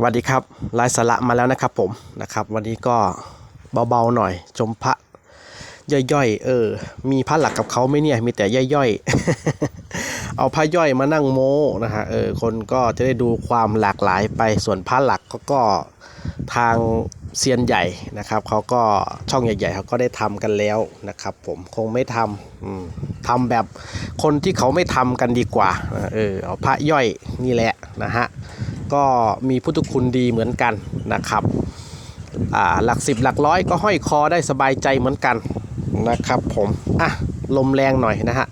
สวัสดีครับลายสาระมาแล้วนะครับผมนะครับ วันนี้ก็เบาๆหน่อย ชมพระย่อยๆ เออ มีพระหลักกับเขาไหมเนี่ย มีแต่ย่อยๆ เอาพระย่อยมานั่งโม้นะฮะเออคนก็จะได้ดูความหลากหลายไปส่วนพระหลักก็ก็ทางเซียนใหญ่นะครับเขาก็ช่องใหญ่ๆเขาก็ได้ทำกันแล้วนะครับ ผมคงไม่ทำอืมทำแบบคนที่เขาไม่ทำกันดีกว่าเออเอาพระย่อยนี่แหละนะฮะ ก็มีพุทธคุณดีเหมือนกันนะครับอ่าหลักสิบหลักร้อยก็ห้อยคอได้สบายใจเหมือนกันนะครับผมอะลมแรงหน่อยนะฮะ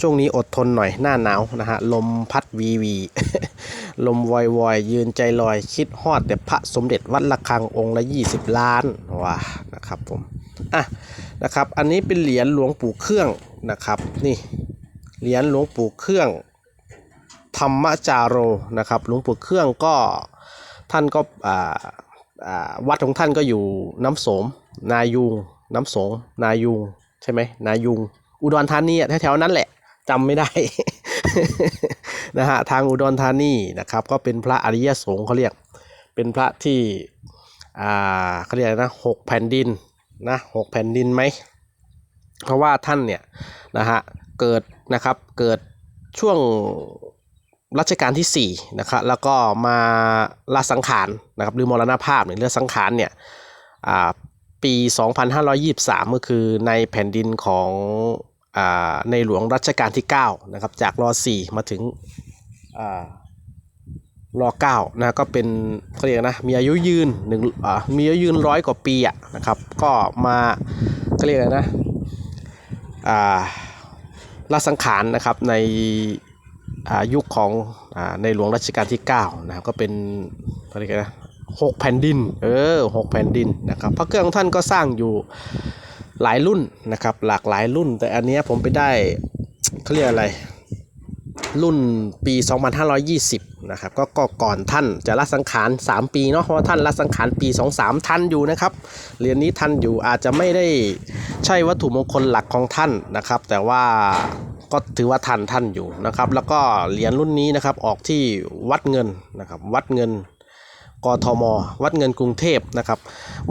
ช่วงนี้อดทนหน่อยหน้าหนาวนะฮะลมพัดวีวี ลมวอยวอยยืนใจลอย คิดฮอดแต่พระสมเด็จวัดระฆังองค์ละ 20 ล้านว้านะครับผมอะนะครับ อันนี้เป็นเหรียญหลวงปู่เครื่องนะครับ นี่เหรียญหลวงปู่เครื่อง ธรรมจาโรนะครับหลวงปู่เครื่องก็ท่านก็วัดของท่านก็อยู่น้ำโสม นายุงน้ำโสงนายุงใช่ไหมนายุง อุดรธานีแถวๆนั้นแหละจำไม่ได้นะฮะทางอุดรธานีนะครับ ก็เป็นพระอริยสงฆ์เขาเรียก เป็นพระที่อ่าเขาเรียกนะหกแผ่นดินนะหกแผ่นดินไหมเพราะว่าท่านเนี่ยนะฮะเกิดนะครับเกิดช่วง รัชกาลที่4นะครับแล้วก็มาลาสังขารนะครับหรือมรณภาพเนี่ยเรื่องสังขารเนี่ยอ่าปี 2523 ก็คือในแผ่นดินของอในหลวงรัชกาลที่9นะครับจากร4มาถึงอ่าร9นะก็เป็นเขาเรียกนะมีอายุยืนหนึ่งมีอายุยืนร้อยกว่าปีอะนะครับก็มาเขาเรียกอะไรนะอ่าลาสังขารนะครับใน ยุคของอในหลวงรัชกาลที่9นะครับก็เป็นอะไรกันนะหกแผ่นดินเออหกแผ่นดินนะครับพระเครื่องของท่านก็สร้างอยู่หลายรุ่นนะครับหลากหลายรุ่น แต่อันนี้ผมไปได้เขาเรียกอะไร รุ่นปี 2520นะครับก็ก็ก่อนท่านจะละสังขาร 3 ปีเนาะเพราะท่านละสังขารปี 23 ทันอยู่นะครับเหรียญนี้ทันอยู่อาจจะไม่ได้ใช่วัตถุมงคลหลักของท่านนะครับ แต่ว่า ก็ถือว่าทันท่านอยู่นะครับ แล้วก็เหรียญรุ่นนี้นะครับออกที่วัดเงินนะครับ วัดเงินกทม วัดเงินกรุงเทพนะครับ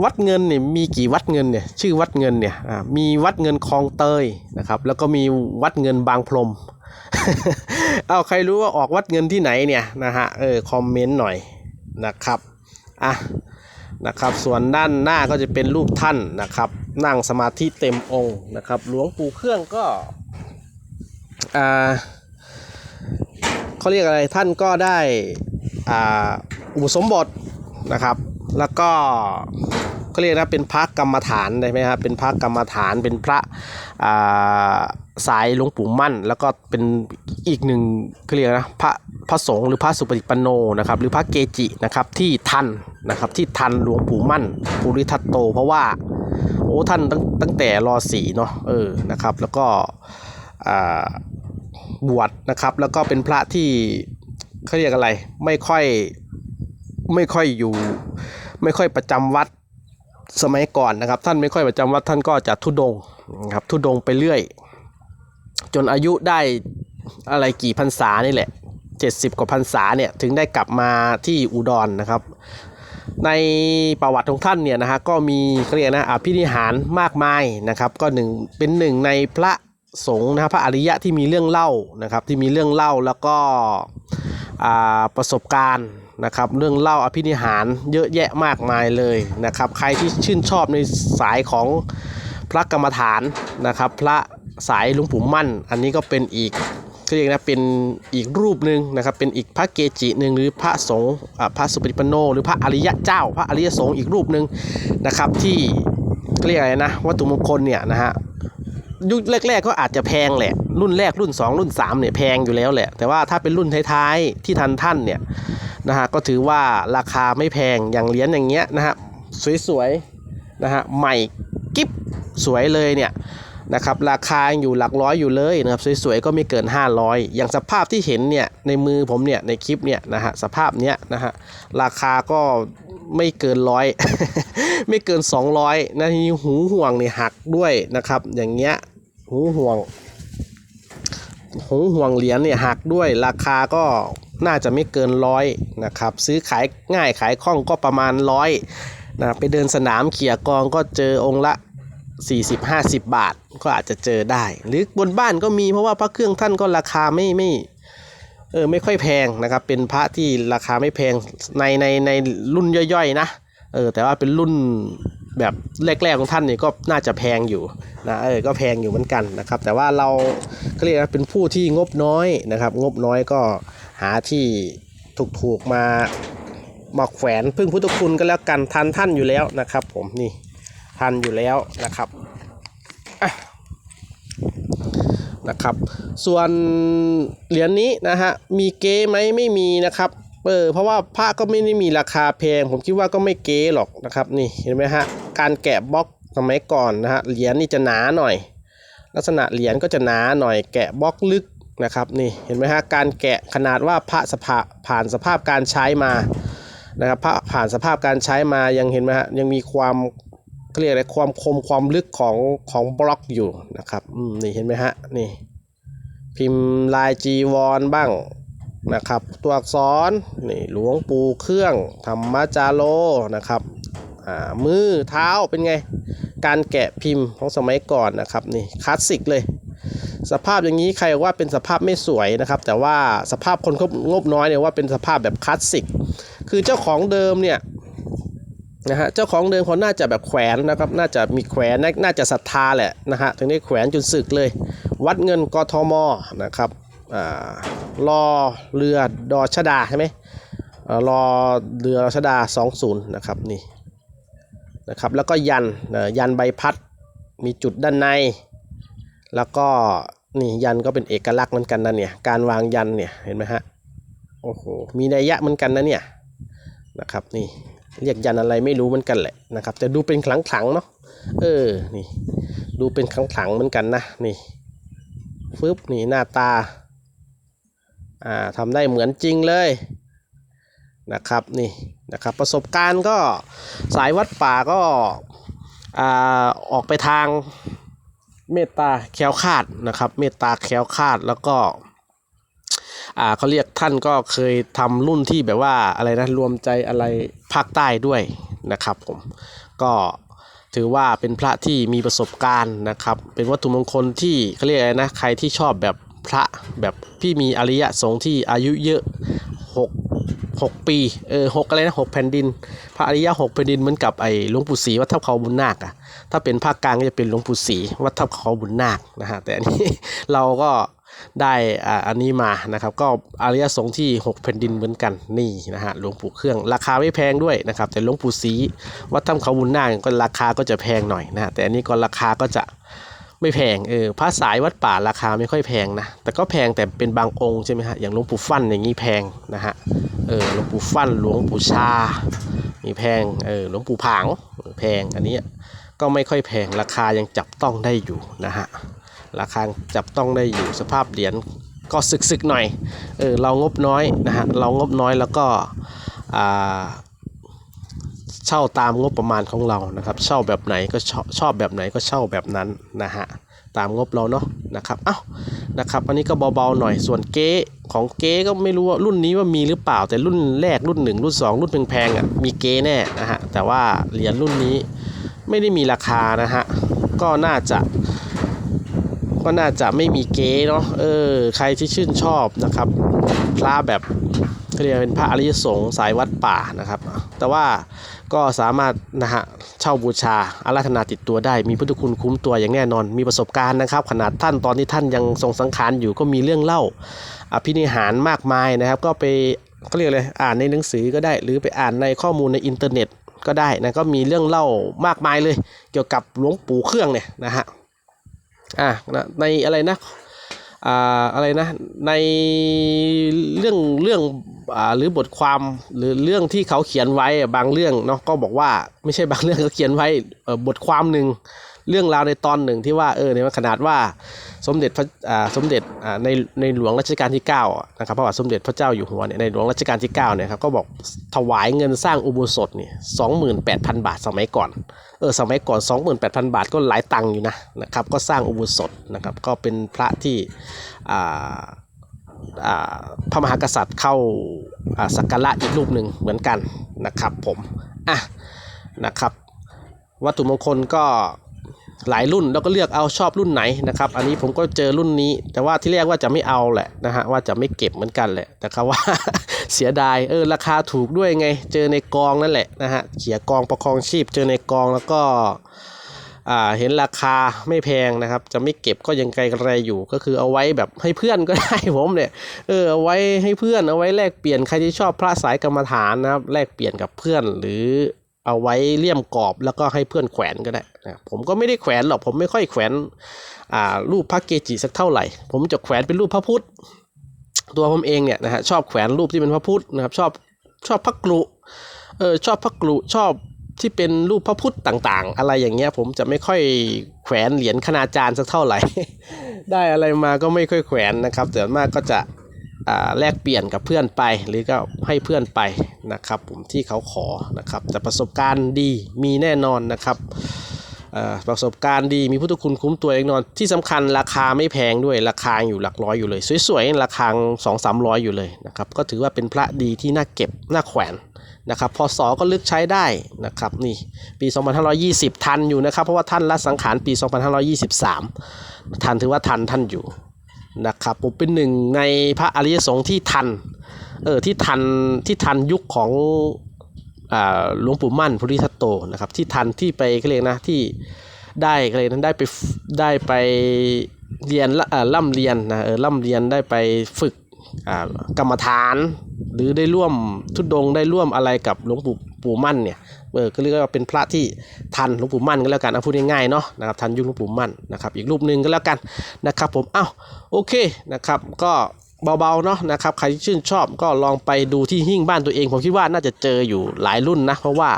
วัดเงินเนี่ยมีกี่วัดเงินเนี่ยชื่อวัดเงินเนี่ยมีวัดเงินคลองเตยนะครับ แล้วก็มีวัดเงินบางพรมเอาใครรู้ว่าออกวัดเงินที่ไหนเนี่ยนะฮะเออคอมเมนต์หน่อยนะครับอะนะครับ ส่วนด้านหน้าก็จะเป็นรูปท่านนะครับ นั่งสมาธิเต็มองค์นะครับ หลวงปู่เครื่องก็ อ่าเขาเรียกอะไรท่านก็ได้อ่าอุปสมบทนะครับ แล้วก็เขาเรียกนะเป็นพระกรรมฐานได้ไหมครับเป็นพระกรรมฐานเป็นพระอ่าสายหลวงปู่มั่น แล้วก็เป็นอีกหนึ่งเขาเรียกนะพระพระสงฆ์หรือพระสุปฏิปันโนนะครับหรือพระเกจินะครับที่ทันนะครับที่ทันหลวงปู่มั่นภูริทัตโต เพราะว่าโอ้ท่านตั้งตั้งแต่รอสีเนาะเออนะครับแล้วก็อ่า บวชนะครับ แล้วก็เป็นพระที่เขาเรียกอะไร ไม่ค่อยไม่ค่อยอยู่ ไม่ค่อยประจำวัดสมัยก่อนนะครับ ท่านไม่ค่อยประจำวัดท่านก็จะทุดงค์นะครับทุดงไปเรื่อย จนอายุได้อะไรกี่พรรษานี่แหละ 70 กว่าพรรษาเนี่ยถึงได้กลับมาที่อุดรนะครับ ในประวัติของท่านเนี่ยนะฮะก็มีเขาเรียกนะอภินิหารมากมายนะครับ ก็หนึ่งเป็นหนึ่งในพระ สงฆ์นะครับพระอริยะที่มีเรื่องเล่านะครับที่มีเรื่องเล่าแล้วก็อ่าประสบการณ์นะครับเรื่องเล่าอภินิหารเยอะแยะมากมายเลยนะครับใครที่ชื่นชอบในสายของพระกรรมฐานนะครับพระสายหลวงปู่มั่น อันนี้ก็เป็นอีกเขาเรียกนะเป็นอีกรูปหนึ่งนะครับเป็นอีกพระเกจิหนึ่งหรือพระสงฆ์อ่าพระสุปฏิปันโน หรือพระอริยะเจ้า พระอริยสงฆ์อีกรูปหนึ่งนะครับที่เขาเรียกอะไรนะวัตถุมงคลเนี่ยนะฮะ ยุคแรกๆก็อาจจะแพงแหละ รุ่นแรกรุ่น 2 รุ่น3เนี่ยแพงอยู่แล้วแหละ แต่ว่าถ้าเป็นรุ่นท้ายๆที่ทันท่านเนี่ยนะฮะก็ถือว่าราคาไม่แพงอย่างเหรียญอย่างเงี้ยนะฮะสวยๆนะฮะใหม่กิ๊บสวยเลยเนี่ยนะครับราคาอยู่หลักร้อยอยู่เลยนะครับสวยๆก็ไม่เกิน 500 อย่างสภาพที่เห็นเนี่ยในมือผมเนี่ยในคลิปเนี่ยนะฮะสภาพเนี้ยนะฮะราคาก็ ไม่เกินร้อยไม่เกิน 200นะทีนี้หูห่วงเนี่ยหักด้วยนะครับ อย่างเงี้ยหูห่วงหูห่วงเหรียญเนี่ยหักด้วยราคาก็น่าจะไม่เกินร้อยนะครับ ซื้อขายง่ายขายคล่องก็ประมาณร้อยนะไปเดินสนามเขี่ยกองก็เจอองค์ละ 40-50 บาทก็อาจจะเจอได้ หรือบนบ้านก็มีเพราะว่าพระเครื่องท่านก็ราคาไม่ไม่ เออไม่ค่อยแพงนะครับ เป็นพระที่ราคาไม่แพงในในในรุ่นย่อยๆ นะเออแต่ว่าเป็นรุ่นแบบแรกๆของท่านนี่ก็น่าจะแพงอยู่นะเออก็แพงอยู่เหมือนกันนะครับ แต่ว่าเราก็เรียกว่าเป็นผู้ที่งบน้อยนะครับ งบน้อยก็หาที่ถูกๆมามาแขวนพึ่งพุทธคุณก็แล้วกันทันท่านอยู่แล้วนะครับ ผมนี่ทันอยู่แล้วนะครับอะ นะครับ ส่วนเหรียญนี้นะฮะมีเก๊ไหมไม่มีนะครับเออเพราะว่าพระก็ไม่ได้มีราคาแพง ผมคิดว่าก็ไม่เก๊หรอกนะครับนี่เห็นไหมฮะการแกะบล็อกสมัยก่อนนะฮะเหรียญนี่จะหนาหน่อย ลักษณะเหรียญก็จะหนาหน่อยแกะบล็อกลึกนะครับนี่เห็นไหมฮะการแกะขนาดว่าพระสภาผ่านสภาพการใช้มานะครับพระผ่านสภาพการใช้มายังเห็นไหมฮะยังมีความ เขาเรียกอะไรความคมความลึกของของบล็อกอยู่นะครับนี่เห็นไหมฮะนี่ พิมพ์ลายจีวรบ้างนะครับ ตัวอักษรนี่หลวงปู่เครื่องธรรมจาโลนะครับอ่ามือเท้าเป็นไง การแกะพิมพ์ของสมัยก่อนนะครับนี่คลาสสิกเลย สภาพอย่างนี้ใครว่าเป็นสภาพไม่สวยนะครับ แต่ว่าสภาพคนงบน้อยเนี่ยว่าเป็นสภาพแบบคลาสสิกคือเจ้าของเดิมเนี่ย นะฮะเจ้าของเดิมเขาน่าจะแบบแขวนนะครับน่าจะมีแขวนน่าจะศรัทธาแหละนะฮะถึงได้แขวนจนสึกเลย วัดเงินกทมนะครับอ่ารอเรือดอชดาใช่ไหมอ่อรอเรือชดา 20 นะครับนี่นะครับแล้วก็ยันยันใบพัดมีจุดด้านใน แล้วก็นี่ยันก็เป็นเอกลักษณ์เหมือนกันนะเนี่ยการวางยันเนี่ยเห็นไหมฮะโอ้โหมีนัยยะเหมือนกันนะเนี่ยนะครับนี่ เรียกยันอะไรไม่รู้เหมือนกันแหละนะครับแต่ดูเป็นขลังๆเนาะเออนี่ดูเป็นขลังๆเหมือนกันนะนี่ฟึบนี่หน้าตาอ่าทำได้เหมือนจริงเลยนะครับนี่นะครับประสบการณ์ก็สายวัดป่าก็อ่าออกไปทางเมตตาแคล้วคาดนะครับเมตตาแคล้วคาดแล้วก็ อ่าเขาเรียกท่านก็เคยทำรุ่นที่แบบว่าอะไรนะรวมใจอะไรภาคใต้ด้วยนะครับผมก็ถือว่าเป็นพระที่มีประสบการณ์นะครับ เป็นวัตถุมงคลที่เขาเรียกอะไรนะใครที่ชอบแบบพระแบบพี่มีอริยะสงฆ์ที่อายุเยอะหกหกปีเออหกอะไรนะหกแผ่นดิน พระอริยะหกแผ่นดินเหมือนกับไอ้หลวงปู่ศรีวัดทับเขาบุญนาคอะถ้าเป็นภาคกลางก็จะเป็นหลวงปู่ศรีวัดทับเขาบุญนาคนะฮะแต่อันนี้เราก็ ได้อ่าอันนี้มานะครับ ก็อริยสงฆ์ที่ 6 แผ่นดินเหมือนกันนี่นะฮะหลวงปู่เครื่องราคาไม่แพงด้วยนะครับ แต่หลวงปู่ศรีวัดถ้ำเขาบุญนาคก็ราคาก็จะแพงหน่อยนะฮะแต่อันนี้ก็ราคาก็จะไม่แพงเออพระสายวัดป่าราคาไม่ค่อยแพงนะแต่ก็แพงแต่เป็นบางองค์ใช่ไหมฮะอย่างหลวงปู่ฟั่นอย่างนี้แพงนะฮะเออหลวงปู่ฟั่นหลวงปู่ชามีแพงเออหลวงปู่ผางแพงอันนี้ก็ไม่ค่อยแพงราคายังจับต้องได้อยู่นะฮะ ราคาจับต้องได้อยู่สภาพเหรียญก็สึกๆหน่อยเออเรางบน้อยนะฮะเรางบน้อยแล้วก็เช่าตามงบประมาณของเรานะครับ เช่าแบบไหนก็ชอบแบบไหนก็เช่าแบบนั้นนะฮะตามงบเราเนาะนะครับเอ้านะครับ อันนี้ก็เบาๆหน่อยส่วนเก๊ของเก๊ก็ไม่รู้ว่ารุ่นนี้ว่ามีหรือเปล่า แต่รุ่นแรกรุ่นหนึ่งรุ่นสองรุ่นแพงๆอะมีเก๊แน่นะฮะแต่ว่าเหรียญรุ่นนี้ไม่ได้มีราคานะฮะก็น่าจะ ก็น่าจะไม่มีเก๊เนาะเออใครที่ชื่นชอบนะครับพระแบบเขาเรียกเป็นพระอริยสงฆ์สายวัดป่านะครับ แต่ว่าก็สามารถนะฮะเช่าบูชาอาราธนาติดตัวได้ มีพุทธคุณคุ้มตัวอย่างแน่นอน มีประสบการณ์นะครับ ขนาดท่านตอนที่ท่านยังทรงสังขารอยู่ก็มีเรื่องเล่าอภินิหารมากมายนะครับ ก็ไปเขาเรียกเลยอ่านในหนังสือก็ได้ หรือไปอ่านในข้อมูลในอินเทอร์เน็ตก็ได้นะก็มีเรื่องเล่ามากมายเลย เกี่ยวกับหลวงปู่เครื่องเนี่ยนะฮะ อ่านะในอะไรนะอ่าอะไรนะในเรื่องเรื่องอ่าหรือบทความหรือเรื่องที่เขาเขียนไว้บางเรื่องเนาะก็บอกว่าไม่ใช่บางเรื่องเขาเขียนไว้บทความหนึ่ง เรื่องราวในตอนหนึ่งที่ว่าเออเนี่ยขนาดว่าสมเด็จพระอ่าสมเด็จอ่าในในหลวงรัชกาลที่9นะครับพระบาทสมเด็จพระเจ้าอยู่หัวเนี่ยในหลวงรัชกาลที่9เนี่ยครับก็บอกถวายเงินสร้างอุโบสถเนี่ยสองหมื่นแปดพันบาทสมัยก่อนเออสมัยก่อน 28,000 บาทก็หลายตังค์อยู่นะนะครับก็สร้างอุโบสถนะครับก็เป็นพระที่อ่าพระมหากษัตริย์เข้าสักการะอีกรูปหนึ่งเหมือนกันนะครับผมอะนะครับวัตถุมงคลก็ หลายรุ่นแล้วก็เลือกเอาชอบรุ่นไหนนะครับ อันนี้ผมก็เจอรุ่นนี้ แต่ว่าที่แรกว่าจะไม่เอาแหละนะฮะว่าจะไม่เก็บเหมือนกันแหละ แต่เขาว่าเสียดายเออราคาถูกด้วยไง เจอในกองนั่นแหละนะฮะเขียกองประคองชีพ เจอในกองแล้วก็อ่าเห็นราคาไม่แพงนะครับ จะไม่เก็บก็ยังไกลกระไรอยู่ก็คือเอาไว้แบบให้เพื่อนก็ได้ผมเนี่ยเออเอาไว้ให้เพื่อนเอาไว้แลกเปลี่ยนใครที่ชอบพระสายกรรมฐานนะครับแลกเปลี่ยนกับเพื่อนหรือเอาไว้เลี่ยมกรอบแล้วก็ให้เพื่อนแขวนก็ได้ นะผมก็ไม่ได้แขวนหรอกผมไม่ค่อยแขวนอ่ารูปพระเกจิสักเท่าไหร่ ผมจะแขวนเป็นรูปพระพุทธ ตัวผมเองเนี่ยนะฮะชอบแขวนรูปที่เป็นพระพุทธนะครับชอบชอบพระกรุเออชอบพระกรุชอบที่เป็นรูปพระพุทธต่างๆ อะไรอย่างเงี้ยผมจะไม่ค่อยแขวนเหรียญคณาจารย์สักเท่าไหร่ ได้อะไรมาก็ไม่ค่อยแขวนนะครับส่วนมากก็จะอ่าแลกเปลี่ยนกับเพื่อนไปหรือก็ให้เพื่อนไปนะครับ ผมที่เขาขอนะครับแต่ประสบการณ์ดีมีแน่นอนนะครับ ประสบการณ์ดีมีพุทธคุณคุ้มตัวแน่นอน ที่สำคัญราคาไม่แพงด้วยราคาอยู่หลักร้อยอยู่เลย สวยๆ ราคาสองสามร้อยอยู่เลยนะครับก็ถือว่าเป็นพระดีที่น่าเก็บน่าแขวนนะครับพศก็ลึกใช้ได้นะครับนี่ปี 2520 ทันอยู่นะครับ เพราะว่าท่านละสังขารปี 2523 ทันถือว่าทันท่านอยู่นะครับผมเป็นหนึ่งในพระอริยสงฆ์ที่ทันเออที่ทันที่ทันยุคของ หลวงปู่มั่นพุทธิทัตโตนะครับที่ทันที่ไปเขาเรียกนะที่ได้เขาเรียกนั้นได้ไปได้ไปเรียนละอ่าล่ำเรียนนะเออล่ำเรียนได้ไปฝึกกรรมฐาน หรือได้ร่วมทุดงได้ร่วมอะไรกับหลวงปู่ปู่มั่นเนี่ยเออก็เรียกว่าเป็นพระที่ทันหลวงปู่มั่นก็แล้วกันเอาพูดง่ายๆเนาะนะครับทันยุคหลวงปู่มั่นนะครับอีกรูปหนึ่งก็แล้วกันนะครับผมอ้าวโอเคนะครับก็ เบาๆเนาะนะครับใครที่ชื่นชอบก็ลองไปดูที่หิ้งบ้านตัวเอง ผมคิดว่าน่าจะเจออยู่หลายรุ่นนะ เพราะว่า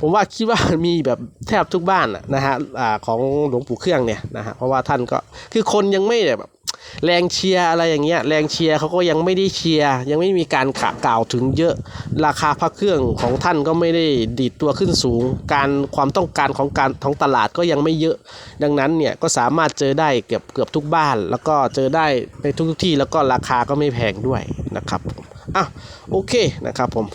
ผมว่าคิดว่ามีแบบแทบทุกบ้านนะฮะของหลวงปู่เครื่องเนี่ยนะฮะเพราะว่าท่านก็คือคนยังไม่แบบแรงเชียร์อะไรอย่างเงี้ยแรงเชียร์เขาก็ยังไม่ได้เชียร์ยังไม่มีการขากล่าวถึงเยอะ ราคาพระเครื่องของท่านก็ไม่ได้ดีดตัวขึ้นสูง การความต้องการของการของตลาดก็ยังไม่เยอะ ดังนั้นเนี่ยก็สามารถเจอได้เกือบเกือบทุกบ้าน แล้วก็เจอได้ในทุกที่แล้วก็ราคาก็ไม่แพงด้วยนะครับผม อะโอเคนะครับผม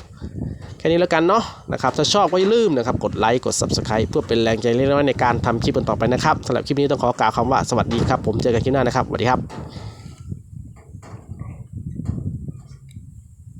แค่นี้แล้วกันเนาะนะครับถ้าชอบก็อย่าลืมนะครับกดไลค์กด Subscribe เพื่อเป็นแรงใจเล็กน้อยในการทำคลิปต่อไปนะครับสำหรับคลิปนี้ต้องขอกล่าวคำว่าสวัสดีครับผมเจอกันคลิปหน้านะครับสวัสดีครับ